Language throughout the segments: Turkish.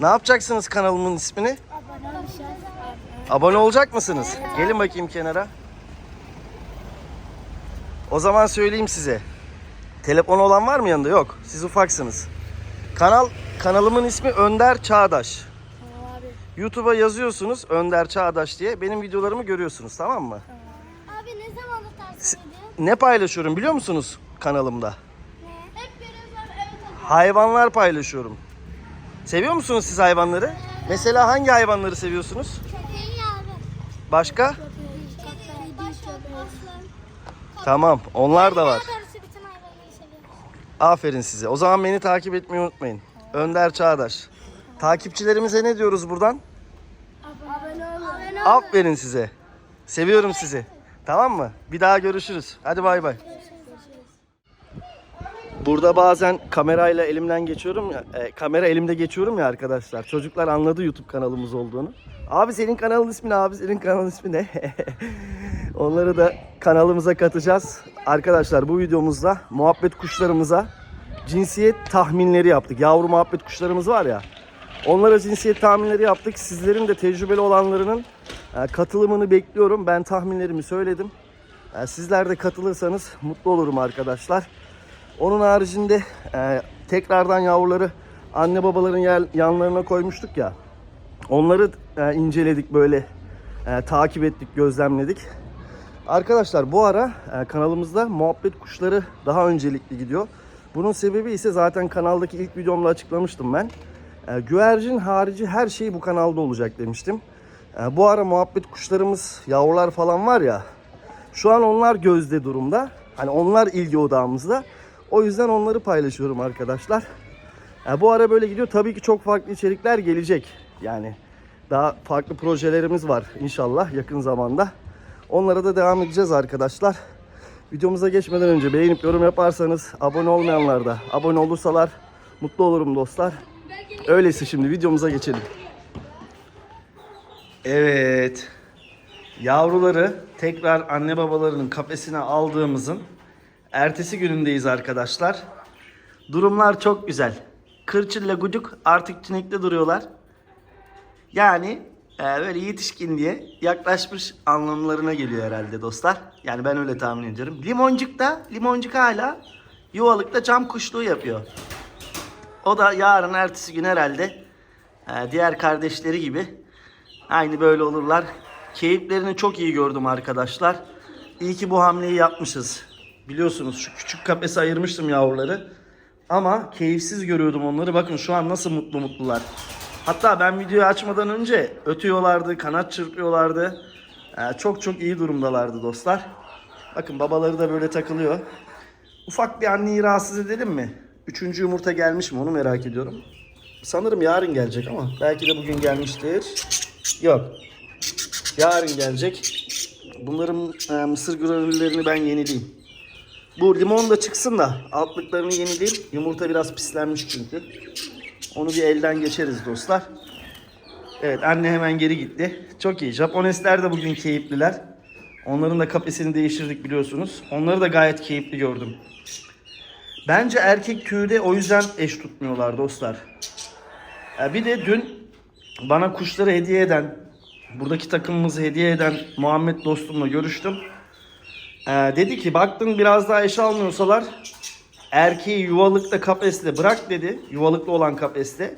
Ne yapacaksınız kanalımın ismini? Abone olacak mısınız? Gelin bakayım kenara. O zaman söyleyeyim size. Telefon olan var mı yanında? Yok. Siz ufaksınız. Kanal kanalımın ismi Önder Çağdaş. YouTube'a yazıyorsunuz Önder Çağdaş diye. Benim videolarımı görüyorsunuz tamam mı? Abi ne zaman ediyorsun? Ne paylaşıyorum biliyor musunuz kanalımda? Ne? Hep görüyoruz abi evet abi. Hayvanlar paylaşıyorum. Seviyor musunuz siz hayvanları? Mesela hangi hayvanları seviyorsunuz? Köpeği abi. Başka? Tamam, onlar da var. Aferin size. O zaman beni takip etmeyi unutmayın. Önder Çağdaş. Takipçilerimize ne diyoruz buradan? Abone olun. Abone Aferin size. Seviyorum sizi. Tamam mı? Bir daha görüşürüz. Hadi bay bay. Burada bazen kamerayla elimden geçiyorum ya, e, kamera elimde geçiyorum ya arkadaşlar. Çocuklar anladı YouTube kanalımız olduğunu. Abi senin kanalın ismi ne abi? Senin kanalın ismi ne? Onları da kanalımıza katacağız. Arkadaşlar bu videomuzda muhabbet kuşlarımıza cinsiyet tahminleri yaptık. Yavru muhabbet kuşlarımız var ya. Onlara cinsiyet tahminleri yaptık. Sizlerin de tecrübeli olanlarının e, katılımını bekliyorum. Ben tahminlerimi söyledim. E, Sizler de katılırsanız mutlu olurum arkadaşlar. Onun haricinde e, tekrardan yavruları anne babaların yanlarına koymuştuk ya. Onları e, inceledik böyle e, takip ettik, gözlemledik. Arkadaşlar bu ara e, kanalımızda muhabbet kuşları daha öncelikli gidiyor. Bunun sebebi ise zaten kanaldaki ilk videomda açıklamıştım ben. E, güvercin harici her şey bu kanalda olacak demiştim. E, bu ara muhabbet kuşlarımız, yavrular falan var ya. Şu an onlar gözde durumda. Hani onlar ilgi odağımızda. O yüzden onları paylaşıyorum arkadaşlar. E, bu ara böyle gidiyor. Tabii ki çok farklı içerikler gelecek. Yani daha farklı projelerimiz var inşallah yakın zamanda. Onlara da devam edeceğiz arkadaşlar. Videomuza geçmeden önce beğenip yorum yaparsanız abone olmayanlar da abone olursalar mutlu olurum dostlar. Öyleyse şimdi videomuza geçelim. Evet. Yavruları tekrar anne babalarının kafesine aldığımızın ertesi günündeyiz arkadaşlar. Durumlar çok güzel. Kırçılla gucuk artık tünekte duruyorlar. Yani e, böyle yetişkin diye yaklaşmış anlamlarına geliyor herhalde dostlar. Yani ben öyle tahmin ediyorum. Limoncuk da, limoncuk hala yuvalıkta cam kuşluğu yapıyor. O da yarın ertesi gün herhalde e, diğer kardeşleri gibi aynı böyle olurlar. Keyiflerini çok iyi gördüm arkadaşlar. İyi ki bu hamleyi yapmışız. Biliyorsunuz şu küçük kafese ayırmıştım yavruları. Ama keyifsiz görüyordum onları. Bakın şu an nasıl mutlu mutlular. Hatta ben videoyu açmadan önce ötüyorlardı, kanat çırpıyorlardı. Ee, çok çok iyi durumdalardı dostlar. Bakın babaları da böyle takılıyor. Ufak bir anneyi rahatsız edelim mi? Üçüncü yumurta gelmiş mi onu merak ediyorum. Sanırım yarın gelecek ama belki de bugün gelmiştir. Yok. Yarın gelecek. Bunların e, mısır granüllerini ben yenileyim. Bu limon da çıksın da altlıklarını yenileyim. Yumurta biraz pislenmiş çünkü. Onu bir elden geçeriz dostlar. Evet anne hemen geri gitti. Çok iyi. Japonesler de bugün keyifliler. Onların da kafesini değiştirdik biliyorsunuz. Onları da gayet keyifli gördüm. Bence erkek tüyde o yüzden eş tutmuyorlar dostlar. Bir de dün bana kuşları hediye eden, buradaki takımımızı hediye eden Muhammed dostumla görüştüm. Ee, dedi ki baktın biraz daha eş almıyorsalar erkeği yuvalıkta kafeste bırak dedi. Yuvalıklı olan kafeste.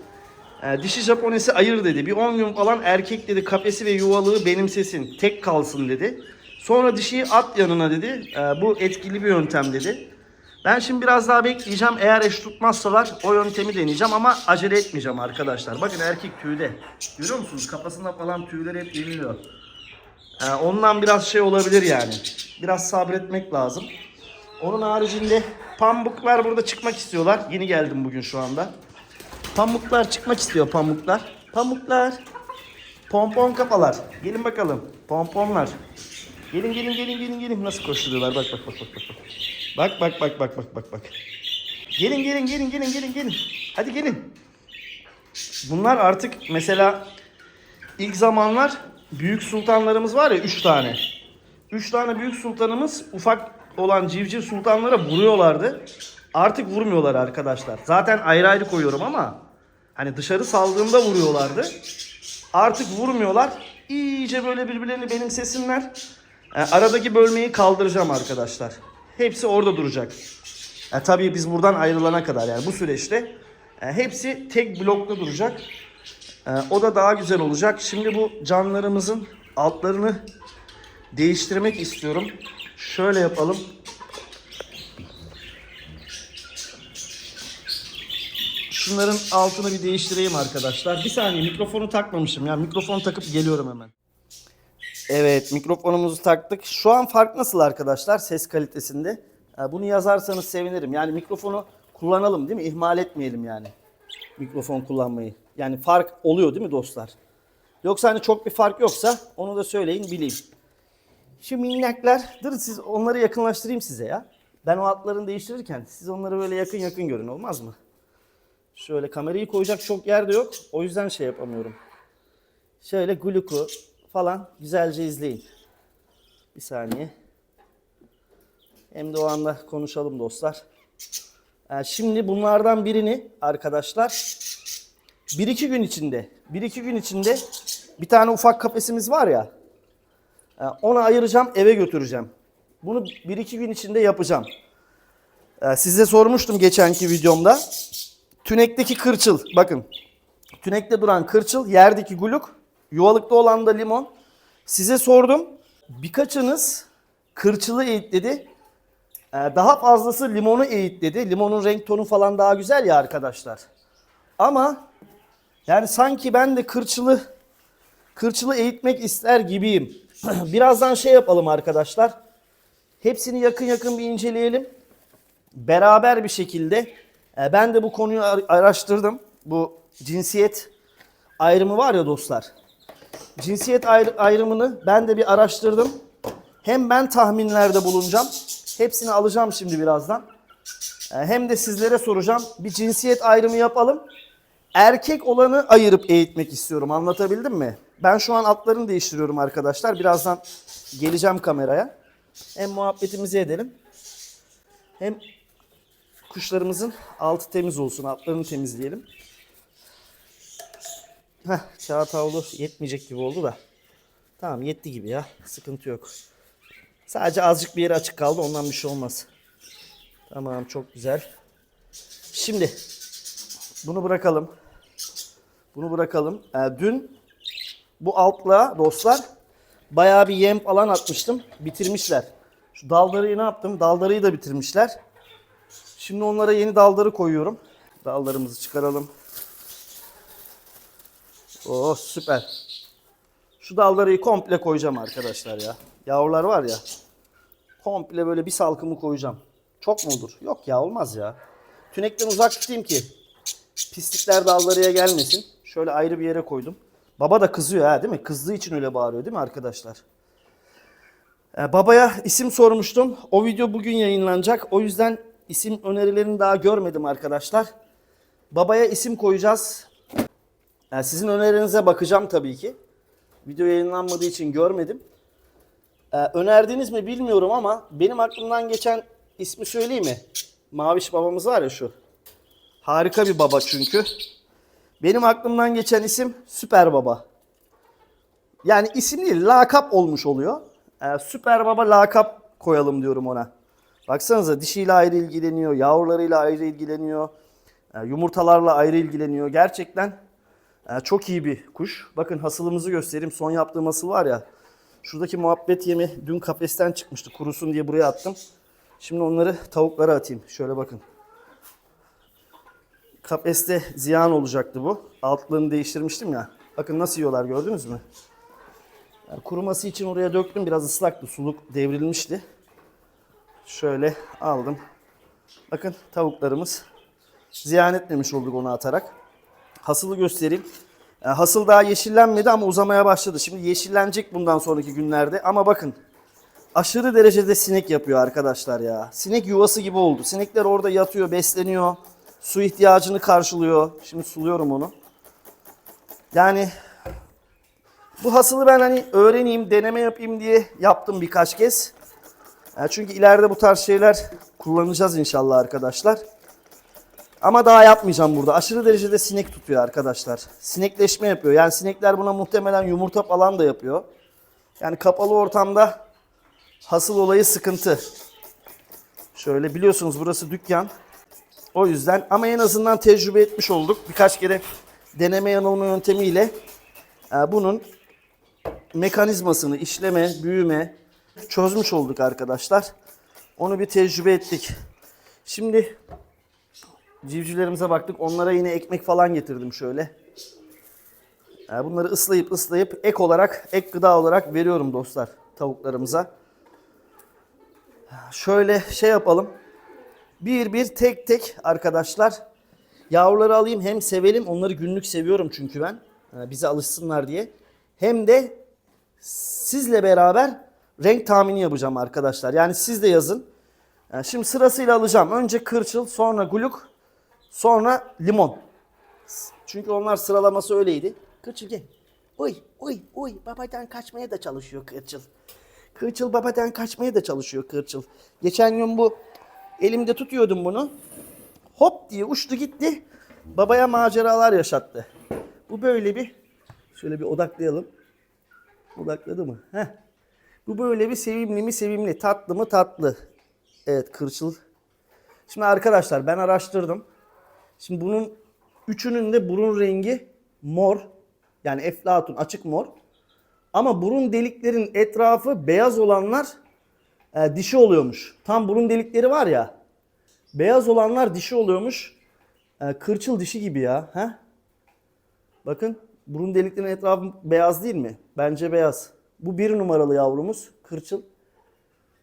Ee, dişi Japonesi ayır dedi. Bir 10 gün falan erkek dedi kafesi ve yuvalığı benimsesin. Tek kalsın dedi. Sonra dişiyi at yanına dedi. Ee, bu etkili bir yöntem dedi. Ben şimdi biraz daha bekleyeceğim. Eğer eş tutmazsalar o yöntemi deneyeceğim ama acele etmeyeceğim arkadaşlar. Bakın erkek tüyde. Görüyor musunuz? Kafasında falan tüyler hep yeniliyor. Ee, ondan biraz şey olabilir yani. Biraz sabretmek lazım. Onun haricinde pamuklar burada çıkmak istiyorlar. Yeni geldim bugün şu anda. Pamuklar çıkmak istiyor pamuklar. Pamuklar. Pompon kafalar. Gelin bakalım. Pomponlar. Gelin gelin gelin gelin gelin. Nasıl koşturuyorlar bak bak bak bak bak. Bak bak bak bak bak bak bak. Gelin gelin gelin gelin gelin gelin. Hadi gelin. Bunlar artık mesela ilk zamanlar büyük sultanlarımız var ya 3 tane. 3 tane büyük sultanımız ufak olan civciv sultanlara vuruyorlardı. Artık vurmuyorlar arkadaşlar. Zaten ayrı ayrı koyuyorum ama Hani dışarı saldığında vuruyorlardı. Artık vurmuyorlar. İyice böyle birbirlerini benimsesinler. E, aradaki bölmeyi kaldıracağım arkadaşlar. Hepsi orada duracak. E, tabii biz buradan ayrılana kadar yani bu süreçte e, hepsi tek blokta duracak. E, o da daha güzel olacak. Şimdi bu canlarımızın altlarını değiştirmek istiyorum. Şöyle yapalım. Şunların altını bir değiştireyim arkadaşlar. Bir saniye mikrofonu takmamışım ya. Mikrofon takıp geliyorum hemen. Evet mikrofonumuzu taktık. Şu an fark nasıl arkadaşlar ses kalitesinde? Ha, Bunu yazarsanız sevinirim. Yani mikrofonu kullanalım değil mi? İhmal etmeyelim yani. Mikrofon kullanmayı. Yani fark oluyor değil mi dostlar? Yoksa hani çok bir fark yoksa onu da söyleyin bileyim. Şu minnaklar, dur siz onları yakınlaştırayım size ya. Ben o altlarını değiştirirken siz onları böyle yakın yakın görün olmaz mı? Şöyle kamerayı koyacak çok yer de yok. O yüzden şey yapamıyorum. Şöyle gluku falan güzelce izleyin. Bir saniye. Hem de o anda konuşalım dostlar. Ee, şimdi bunlardan birini arkadaşlar 1-2 gün içinde 1-2 gün içinde bir tane ufak kafesimiz var ya e, onu ayıracağım eve götüreceğim. Bunu 1-2 gün içinde yapacağım. Ee, size sormuştum geçenki videomda. Tünekteki kırçıl bakın. Tünekte duran kırçıl, yerdeki guluk, yuvalıkta olan da limon. Size sordum. Birkaçınız kırçılı eğitledi. Ee, daha fazlası limonu eğitledi. Limonun renk tonu falan daha güzel ya arkadaşlar. Ama yani sanki ben de kırçılı kırçılı eğitmek ister gibiyim. Birazdan şey yapalım arkadaşlar. Hepsini yakın yakın bir inceleyelim. Beraber bir şekilde e, ben de bu konuyu ar- araştırdım. Bu cinsiyet ayrımı var ya dostlar. Cinsiyet ayrı- ayrımını ben de bir araştırdım. Hem ben tahminlerde bulunacağım. Hepsini alacağım şimdi birazdan. E, Hem de sizlere soracağım. Bir cinsiyet ayrımı yapalım. Erkek olanı ayırıp eğitmek istiyorum. Anlatabildim mi? Ben şu an atlarını değiştiriyorum arkadaşlar. Birazdan geleceğim kameraya. Hem muhabbetimizi edelim. Hem kuşlarımızın altı temiz olsun. Altlarını temizleyelim. Heh, kağıt havlu yetmeyecek gibi oldu da. Tamam yetti gibi ya. Sıkıntı yok. Sadece azıcık bir yeri açık kaldı. Ondan bir şey olmaz. Tamam çok güzel. Şimdi bunu bırakalım. Bunu bırakalım. Ee, dün bu altlığa dostlar bayağı bir yem falan atmıştım. Bitirmişler. Şu daldarıyı ne yaptım? Daldarıyı da bitirmişler. Şimdi onlara yeni dalları koyuyorum. Dallarımızı çıkaralım. Oh süper. Şu dalları komple koyacağım arkadaşlar ya. Yavrular var ya. Komple böyle bir salkımı koyacağım. Çok mu olur? Yok ya olmaz ya. Tünekten uzak tutayım ki pislikler dallarıya gelmesin. Şöyle ayrı bir yere koydum. Baba da kızıyor ha değil mi? Kızdığı için öyle bağırıyor değil mi arkadaşlar? Ee, babaya isim sormuştum. O video bugün yayınlanacak. O yüzden isim önerilerini daha görmedim arkadaşlar. Babaya isim koyacağız. Yani sizin önerilerinize bakacağım tabii ki. Video yayınlanmadığı için görmedim. Ee, önerdiniz mi bilmiyorum ama benim aklımdan geçen ismi söyleyeyim mi? Maviş babamız var ya şu. Harika bir baba çünkü. Benim aklımdan geçen isim Süper Baba. Yani isim değil, lakap olmuş oluyor. Ee, Süper Baba lakap koyalım diyorum ona. Baksanıza dişiyle ayrı ilgileniyor, yavrularıyla ayrı ilgileniyor, e, yumurtalarla ayrı ilgileniyor. Gerçekten e, çok iyi bir kuş. Bakın hasılımızı göstereyim. Son yaptığım hasıl var ya. Şuradaki muhabbet yemi dün kafesten çıkmıştı. Kurusun diye buraya attım. Şimdi onları tavuklara atayım. Şöyle bakın. Kafeste ziyan olacaktı bu. Altlarını değiştirmiştim ya. Bakın nasıl yiyorlar gördünüz mü? Yani kuruması için oraya döktüm. Biraz ıslaktı. Suluk devrilmişti. Şöyle aldım. Bakın tavuklarımız ziyan etmemiş olduk onu atarak. Hasılı göstereyim. Yani hasıl daha yeşillenmedi ama uzamaya başladı. Şimdi yeşillenecek bundan sonraki günlerde. Ama bakın aşırı derecede sinek yapıyor arkadaşlar ya. Sinek yuvası gibi oldu. Sinekler orada yatıyor, besleniyor. Su ihtiyacını karşılıyor. Şimdi suluyorum onu. Yani bu hasılı ben hani öğreneyim, deneme yapayım diye yaptım birkaç kez. Yani çünkü ileride bu tarz şeyler kullanacağız inşallah arkadaşlar. Ama daha yapmayacağım burada. Aşırı derecede sinek tutuyor arkadaşlar. Sinekleşme yapıyor. Yani sinekler buna muhtemelen yumurta falan da yapıyor. Yani kapalı ortamda hasıl olayı sıkıntı. Şöyle biliyorsunuz burası dükkan. O yüzden ama en azından tecrübe etmiş olduk. Birkaç kere deneme yanılma yöntemiyle e, bunun mekanizmasını, işleme, büyüme çözmüş olduk arkadaşlar. Onu bir tecrübe ettik. Şimdi civcivlerimize baktık. Onlara yine ekmek falan getirdim şöyle. E, Bunları ıslayıp ıslayıp ek olarak, ek gıda olarak veriyorum dostlar tavuklarımıza. Şöyle şey yapalım. Bir bir tek tek arkadaşlar yavruları alayım hem sevelim onları günlük seviyorum çünkü ben bize alışsınlar diye. Hem de sizle beraber renk tahmini yapacağım arkadaşlar. Yani siz de yazın. Şimdi sırasıyla alacağım. Önce kırçıl, sonra guluk, sonra limon. Çünkü onlar sıralaması öyleydi. Kırçıl gel. Oy, oy, oy. Babadan kaçmaya da çalışıyor kırçıl. Kırçıl babadan kaçmaya da çalışıyor kırçıl. Geçen gün bu elimde tutuyordum bunu. Hop diye uçtu gitti. Babaya maceralar yaşattı. Bu böyle bir şöyle bir odaklayalım. Odakladı mı? Heh. Bu böyle bir sevimli mi sevimli, tatlı mı tatlı. Evet kırçıl. Şimdi arkadaşlar ben araştırdım. Şimdi bunun üçünün de burun rengi mor. Yani eflatun açık mor. Ama burun deliklerin etrafı beyaz olanlar e, dişi oluyormuş. Tam burun delikleri var ya. Beyaz olanlar dişi oluyormuş. E, kırçıl dişi gibi ya. He? Bakın burun deliklerinin etrafı beyaz değil mi? Bence beyaz. Bu bir numaralı yavrumuz. Kırçıl.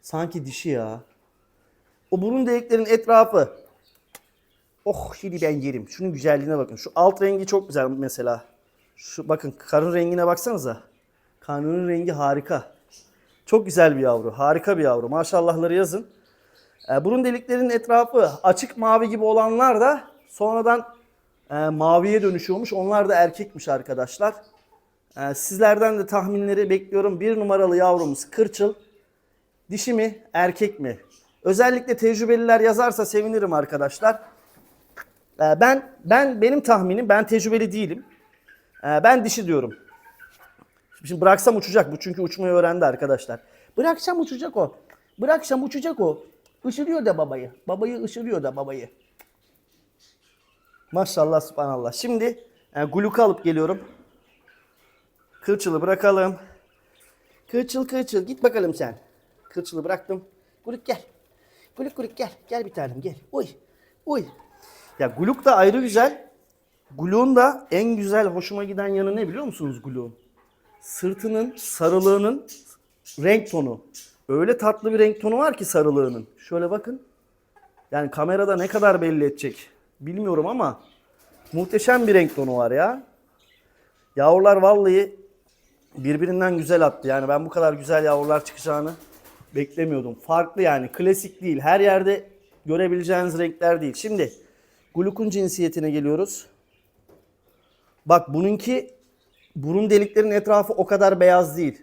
Sanki dişi ya. O burun deliklerin etrafı. Oh şimdi ben yerim. Şunun güzelliğine bakın. Şu alt rengi çok güzel mesela. Şu bakın karın rengine baksanıza. Karnının rengi harika. Çok güzel bir yavru. Harika bir yavru. Maşallahları yazın. E, burun deliklerinin etrafı açık mavi gibi olanlar da sonradan e, maviye dönüşüyormuş. Onlar da erkekmiş arkadaşlar. E, sizlerden de tahminleri bekliyorum. Bir numaralı yavrumuz kırçıl. Dişi mi, erkek mi? Özellikle tecrübeliler yazarsa sevinirim arkadaşlar. Ben ben benim tahminim, ben tecrübeli değilim. Ben dişi diyorum. Şimdi bıraksam uçacak bu çünkü uçmayı öğrendi arkadaşlar. Bıraksam uçacak o. Bıraksam uçacak o. Işırıyor da babayı. Babayı ışırıyor da babayı. Maşallah subhanallah. Şimdi e, guluku alıp geliyorum. Kırçılı bırakalım. Kırçıl kırçıl git bakalım sen. Kırçılı bıraktım. Guluk gel. Guluk guluk gel. Gel bir tanem gel. Uy. Uy. Ya guluk da ayrı güzel. Guluk'un da en güzel hoşuma giden yanı ne biliyor musunuz Guluk'un? Sırtının sarılığının renk tonu. Öyle tatlı bir renk tonu var ki sarılığının. Şöyle bakın. Yani kamerada ne kadar belli edecek bilmiyorum ama muhteşem bir renk tonu var ya. Yavrular vallahi birbirinden güzel attı. Yani ben bu kadar güzel yavrular çıkacağını beklemiyordum. Farklı yani klasik değil. Her yerde görebileceğiniz renkler değil. Şimdi Guluk'un cinsiyetine geliyoruz. Bak bununki burun deliklerinin etrafı o kadar beyaz değil.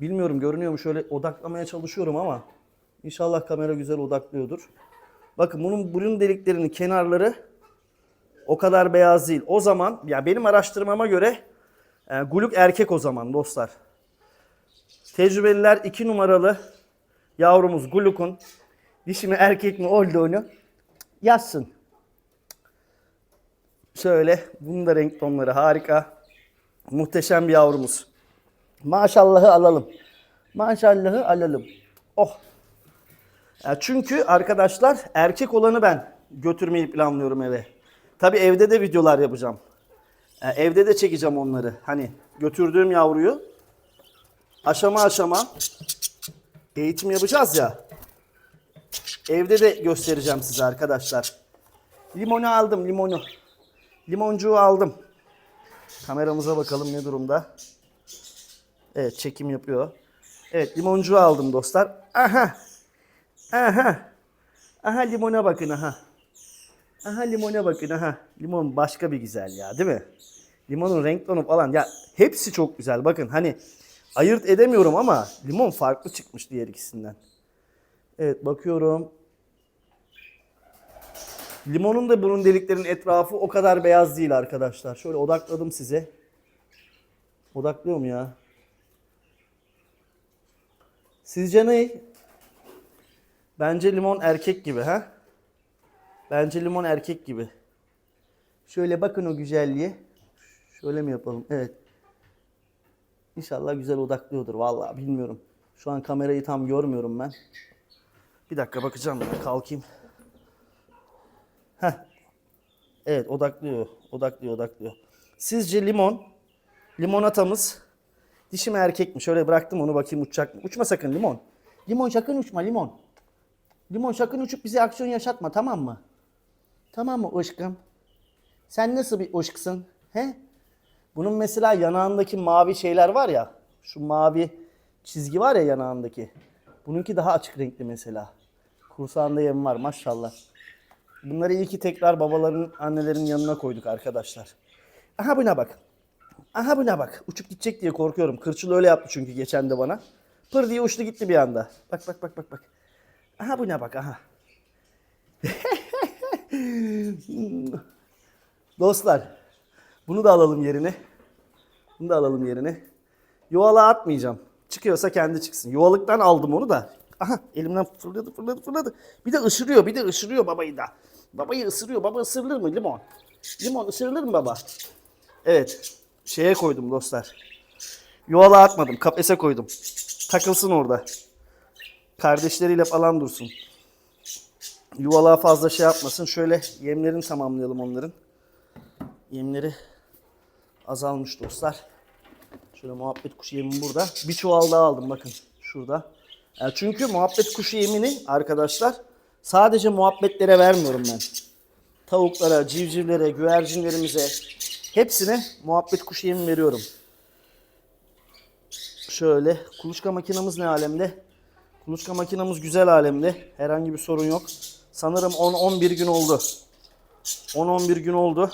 Bilmiyorum görünüyor mu şöyle odaklamaya çalışıyorum ama inşallah kamera güzel odaklıyordur. Bakın bunun burun deliklerinin kenarları o kadar beyaz değil. O zaman ya benim araştırmama göre e, guluk erkek o zaman dostlar. Tecrübeliler 2 numaralı yavrumuz gulukun dişi mi erkek mi olduğunu yazsın. Şöyle bunun da renk tonları harika. Muhteşem bir yavrumuz. Maşallahı alalım. Maşallahı alalım. Oh. Ya çünkü arkadaşlar erkek olanı ben götürmeyi planlıyorum eve. Tabi evde de videolar yapacağım. Ya evde de çekeceğim onları. Hani götürdüğüm yavruyu aşama aşama eğitim yapacağız ya. Evde de göstereceğim size arkadaşlar. Limonu aldım limonu. Limoncuğu aldım. Kameramıza bakalım ne durumda. Evet çekim yapıyor. Evet limoncuğu aldım dostlar. Aha. Aha. Aha limona bakın aha. Aha limona bakın aha. Limon başka bir güzel ya değil mi? Limonun renk tonu falan ya hepsi çok güzel. Bakın hani ayırt edemiyorum ama limon farklı çıkmış diğer ikisinden. Evet bakıyorum. Limonun da bunun deliklerin etrafı o kadar beyaz değil arkadaşlar. Şöyle odakladım size. Odaklıyorum ya. Sizce ne? Bence limon erkek gibi ha? Bence limon erkek gibi. Şöyle bakın o güzelliğe. Şöyle mi yapalım? Evet. İnşallah güzel odaklıyordur. Vallahi bilmiyorum. Şu an kamerayı tam görmüyorum ben. Bir dakika bakacağım ya. Kalkayım. Heh. Evet odaklıyor. Odaklıyor odaklıyor. Sizce limon, limonatamız dişi mi erkek mi? Şöyle bıraktım onu bakayım uçacak mı? Uçma sakın limon. Limon sakın uçma limon. Limon sakın uçup bize aksiyon yaşatma tamam mı? Tamam mı aşkım? Sen nasıl bir aşksın? He? Bunun mesela yanağındaki mavi şeyler var ya. Şu mavi çizgi var ya yanağındaki. Bununki daha açık renkli mesela. Kursağında yem var maşallah. Bunları iyi ki tekrar babaların, annelerin yanına koyduk arkadaşlar. Aha buna bak. Aha buna bak. Uçup gidecek diye korkuyorum. Kırçıl öyle yaptı çünkü geçen de bana. Pır diye uçtu gitti bir anda. Bak bak bak bak bak. Aha buna bak aha. Dostlar. Bunu da alalım yerine. Bunu da alalım yerine. Yuvala atmayacağım. Çıkıyorsa kendi çıksın. Yuvalıktan aldım onu da. Aha elimden fırladı fırladı fırladı. Bir de ısırıyor bir de ısırıyor babayı da. Babayı ısırıyor. Baba ısırılır mı limon? Limon ısırılır mı baba? Evet. Şeye koydum dostlar. Yuvala atmadım. Kafese koydum. Takılsın orada. Kardeşleriyle falan dursun. Yuvalığa fazla şey yapmasın. Şöyle yemlerini tamamlayalım onların. Yemleri azalmış dostlar. Şöyle muhabbet kuşu yemim burada. Bir çuval daha aldım bakın şurada. Yani çünkü muhabbet kuşu yemini arkadaşlar sadece muhabbetlere vermiyorum ben. Tavuklara, civcivlere, güvercinlerimize hepsine muhabbet kuşu yemi veriyorum. Şöyle kuluçka makinamız ne alemde? Kuluçka makinamız güzel alemde. Herhangi bir sorun yok. Sanırım 10-11 gün oldu. 10-11 gün oldu.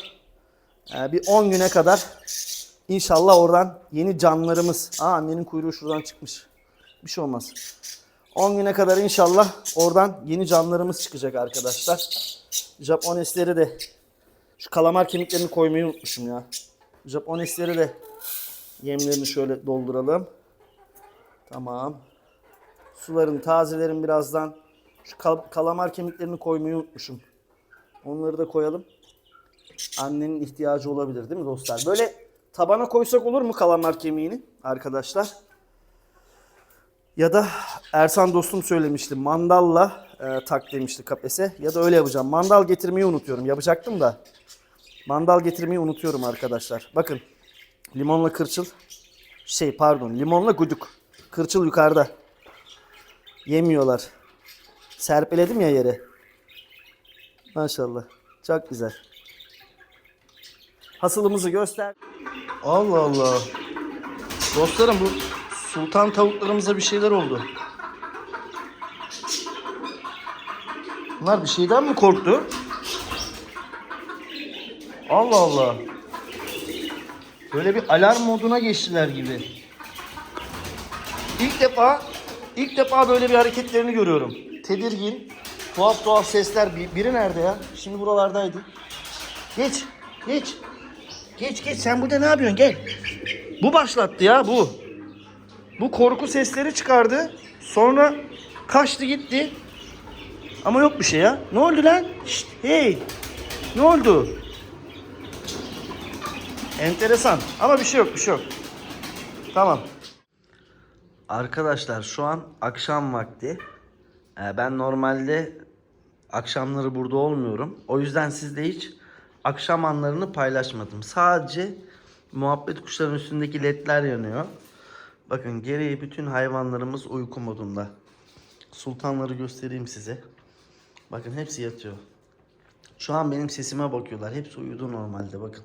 Ee, bir 10 güne kadar inşallah oradan yeni canlarımız. Aa annenin kuyruğu şuradan çıkmış. Bir şey olmaz. 10 güne kadar inşallah oradan yeni canlarımız çıkacak arkadaşlar. Japonesleri de şu kalamar kemiklerini koymayı unutmuşum ya. Japonesleri de yemlerini şöyle dolduralım. Tamam. Suların, tazelerin birazdan şu kal- kalamar kemiklerini koymayı unutmuşum. Onları da koyalım. Annenin ihtiyacı olabilir değil mi dostlar? Böyle tabana koysak olur mu kalamar kemiğini arkadaşlar? Ya da Ersan dostum söylemişti mandalla e, tak demişti kafese. Ya da öyle yapacağım. Mandal getirmeyi unutuyorum. Yapacaktım da. Mandal getirmeyi unutuyorum arkadaşlar. Bakın limonla kırçıl. Şey pardon limonla guduk. Kırçıl yukarıda. Yemiyorlar. Serpeledim ya yere. Maşallah. Çok güzel. Hasılımızı göster. Allah Allah. Dostlarım bu sultan tavuklarımıza bir şeyler oldu. Bunlar bir şeyden mi korktu? Allah Allah. Böyle bir alarm moduna geçtiler gibi. İlk defa ilk defa böyle bir hareketlerini görüyorum. Tedirgin, tuhaf tuhaf sesler. Bir- Biri nerede ya? Şimdi buralardaydı. Geç, geç. Geç geç sen burada ne yapıyorsun? Gel. Bu başlattı ya bu. Bu korku sesleri çıkardı. Sonra kaçtı gitti. Ama yok bir şey ya. Ne oldu lan? Şşt, hey. Ne oldu? Enteresan. Ama bir şey yok, bir şey yok. Tamam. Arkadaşlar şu an akşam vakti. Ee, ben normalde akşamları burada olmuyorum. O yüzden sizde hiç akşam anlarını paylaşmadım. Sadece muhabbet kuşlarının üstündeki ledler yanıyor. Bakın geriye bütün hayvanlarımız uyku modunda. Sultanları göstereyim size. Bakın hepsi yatıyor. Şu an benim sesime bakıyorlar. Hepsi uyudu normalde bakın.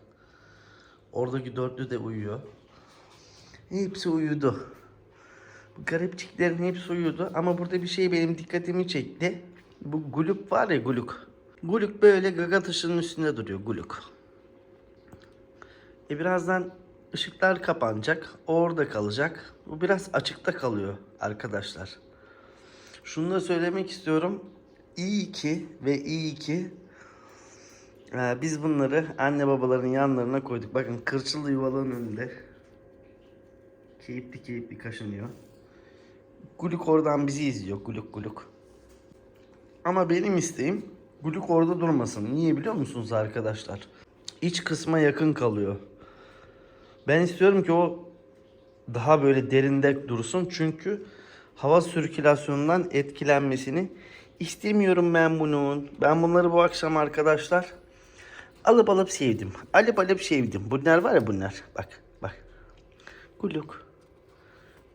Oradaki dörtlü de uyuyor. Hepsi uyudu. Bu garipçiklerin hepsi uyudu ama burada bir şey benim dikkatimi çekti. Bu guluk var ya guluk. Guluk böyle gaga taşının üstünde duruyor guluk. E birazdan ışıklar kapanacak. Orada kalacak. Bu biraz açıkta kalıyor arkadaşlar. Şunu da söylemek istiyorum. İyi ki ve iyi ki Ee, biz bunları anne babaların yanlarına koyduk. Bakın kırçıllı yuvalığın önünde. Keyifli keyifli kaşınıyor. Guluk oradan bizi izliyor. Guluk guluk. Ama benim isteğim Guluk orada durmasın. Niye biliyor musunuz arkadaşlar? İç kısma yakın kalıyor. Ben istiyorum ki o daha böyle derinde dursun. Çünkü hava sirkülasyonundan etkilenmesini istemiyorum ben bunun. Ben bunları bu akşam arkadaşlar alıp alıp sevdim. Alıp alıp sevdim. Bunlar var ya bunlar. Bak bak. Guluk.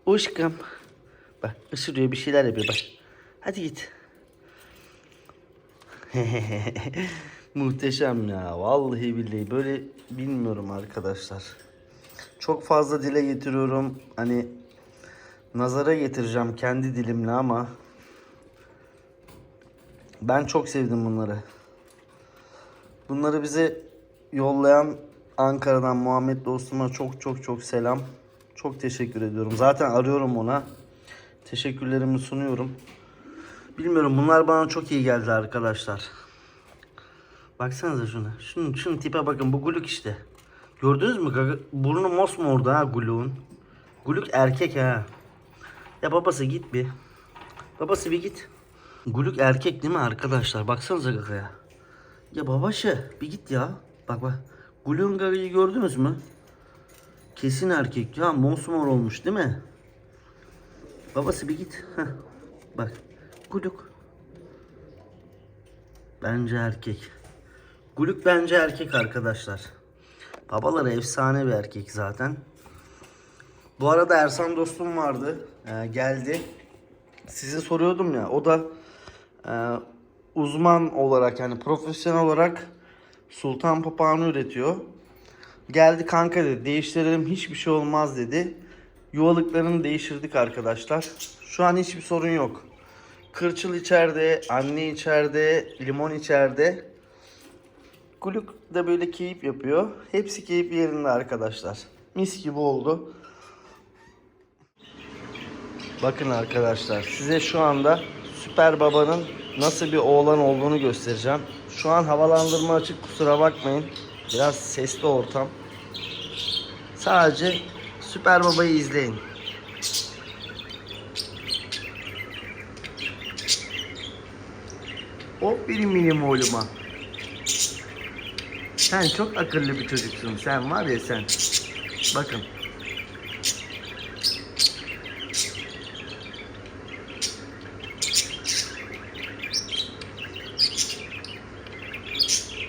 Uşkım. Bak ısırıyor bir şeyler yapıyor bak. Hadi git. Muhteşem ya. Vallahi billahi böyle bilmiyorum arkadaşlar. Çok fazla dile getiriyorum. Hani nazara getireceğim kendi dilimle ama ben çok sevdim bunları. Bunları bize yollayan Ankara'dan Muhammed dostuma çok çok çok selam. Çok teşekkür ediyorum. Zaten arıyorum ona. Teşekkürlerimi sunuyorum. Bilmiyorum bunlar bana çok iyi geldi arkadaşlar. Baksanıza şuna. Şunun, şunun tipe bakın bu guluk işte. Gördünüz mü? Burnu mosmordu ha guluğun. Guluk erkek ha. Ya babası git bir. Babası bir git. Guluk erkek değil mi arkadaşlar? Baksanıza gagaya. Ya babaşı bir git ya. Bak bak. Guluk'un gagayı gördünüz mü? Kesin erkek ya. Mosmor olmuş değil mi? Babası bir git. Heh. Bak. Guluk. Bence erkek. Guluk bence erkek arkadaşlar. Babaları efsane bir erkek zaten. Bu arada Ersan dostum vardı. Ee, geldi. Size soruyordum ya. O da e, uzman olarak yani profesyonel olarak sultan papağanı üretiyor. Geldi kanka dedi değiştirelim hiçbir şey olmaz dedi. Yuvalıklarını değiştirdik arkadaşlar. Şu an hiçbir sorun yok. Kırçıl içeride, anne içeride, limon içeride. Kuluk da böyle keyif yapıyor. Hepsi keyif yerinde arkadaşlar. Mis gibi oldu. Bakın arkadaşlar size şu anda Süper Baba'nın nasıl bir oğlan olduğunu göstereceğim. Şu an havalandırma açık kusura bakmayın. Biraz sesli ortam. Sadece Süper Baba'yı izleyin. Hop benim benim oğluma. Sen çok akıllı bir çocuksun. Sen var ya sen. Bakın.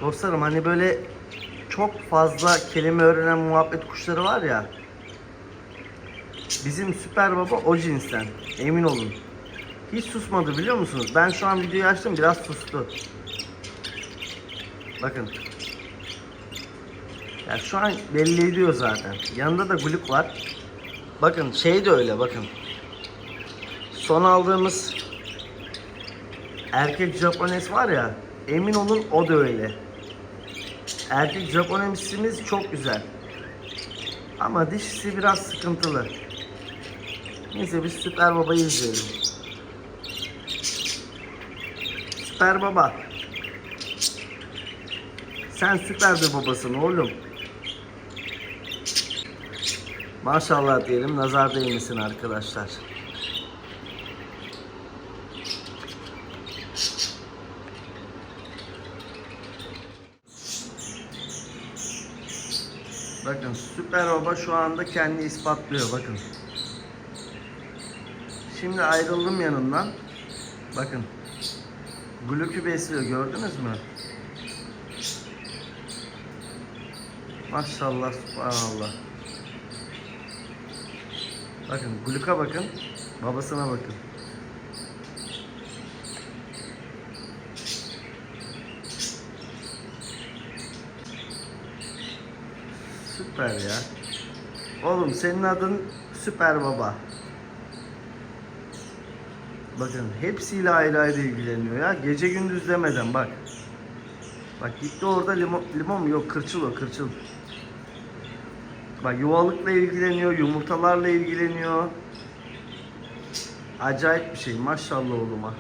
Dostlarım hani böyle çok fazla kelime öğrenen muhabbet kuşları var ya. Bizim süper baba o cinsten. Emin olun. Hiç susmadı biliyor musunuz? Ben şu an videoyu açtım biraz sustu. Bakın. Ya şu an belli ediyor zaten. Yanında da guluk var. Bakın şey de öyle bakın. Son aldığımız erkek Japones var ya emin olun o da öyle. Erkek Japonesimiz çok güzel. Ama dişisi biraz sıkıntılı. Neyse biz Süper Baba'yı izleyelim. Süper Baba. Sen süper bir babasın oğlum. Maşallah diyelim nazar değmesin arkadaşlar. Bakın süper baba şu anda kendi ispatlıyor bakın. Şimdi ayrıldım yanından. Bakın. Glükü besliyor gördünüz mü? Maşallah subhanallah. Bakın Glük'a bakın. Babasına bakın. Süper ya. Oğlum senin adın Süper Baba. Bakın hepsiyle ayrı ayrı ilgileniyor ya. Gece gündüz demeden bak. Bak gitti orada limon, limon mu? Yok kırçıl o kırçıl. Bak yuvalıkla ilgileniyor, yumurtalarla ilgileniyor. Acayip bir şey maşallah oğluma.